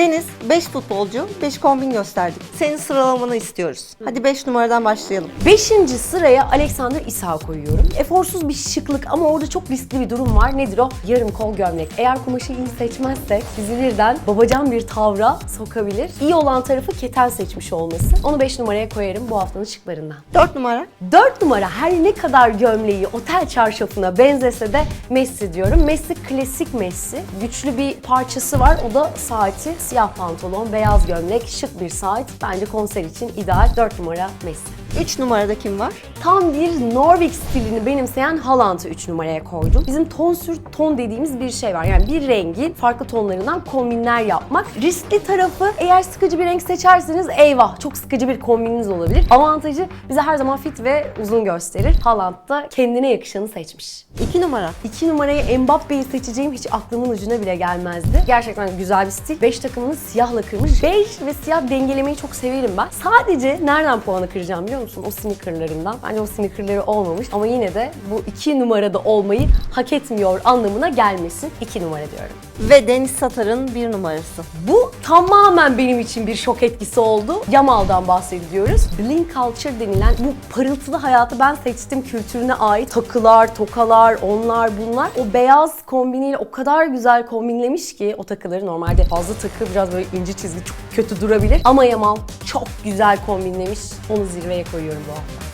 Deniz 5 futbolcu, 5 kombin gösterdik. Senin sıralamanı istiyoruz. Hadi 5 numaradan başlayalım. Beşinci sıraya Alexander Isak koyuyorum. Eforsuz bir şıklık ama orada çok riskli bir durum var. Nedir o? Yarım kol gömlek. Eğer kumaşı iyi seçmezsek bizi birden babacan bir tavra sokabilir. İyi olan tarafı keten seçmiş olması. Onu 5 numaraya koyarım bu haftanın şıklarından. 4 numara. 4 numara her ne kadar gömleği otel çarşafına benzese de Messi diyorum. Messi klasik Messi. Güçlü bir parçası var. O da saati. Siyah pantolon, beyaz gömlek, şık bir saat. Bence konser için ideal. 4 numara Messi. 3 numarada kim var? Tam bir Norvik stilini benimseyen Haaland'ı 3 numaraya koydum. Bizim ton sür ton dediğimiz bir şey var. Yani bir rengin farklı tonlarından kombinler yapmak. Riskli tarafı eğer sıkıcı bir renk seçerseniz eyvah çok sıkıcı bir kombininiz olabilir. Avantajı bize her zaman fit ve uzun gösterir. Haaland da kendine yakışanı seçmiş. 2 numara. 2 numarayı Mbappe'yi seçeceğim hiç aklımın ucuna bile gelmezdi. Gerçekten güzel bir stil. 5 takımını siyahla kırmış. Bej ve siyah dengelemeyi çok severim ben. Sadece nereden puanı kıracağım biliyor musun? O sneakerlarından. Bence o sneakerları olmamış ama yine de bu 2 numarada olmayı hak etmiyor anlamına gelmesin. 2 numara diyorum. Ve Deniz Satar'ın 1 numarası. Bu tamamen benim için bir şok etkisi oldu. Yamal'dan bahsediyoruz. Bling Culture denilen bu parıltılı hayatı ben seçtim kültürüne ait takılar, tokalar, onlar bunlar. O beyaz kombiniyle o kadar güzel kombinlemiş ki o takıları normalde fazla takı biraz böyle ince çizgi çok kötü durabilir. Ama Yamal çok güzel kombinlemiş. Onu zirveye koyuyorum bu hafta.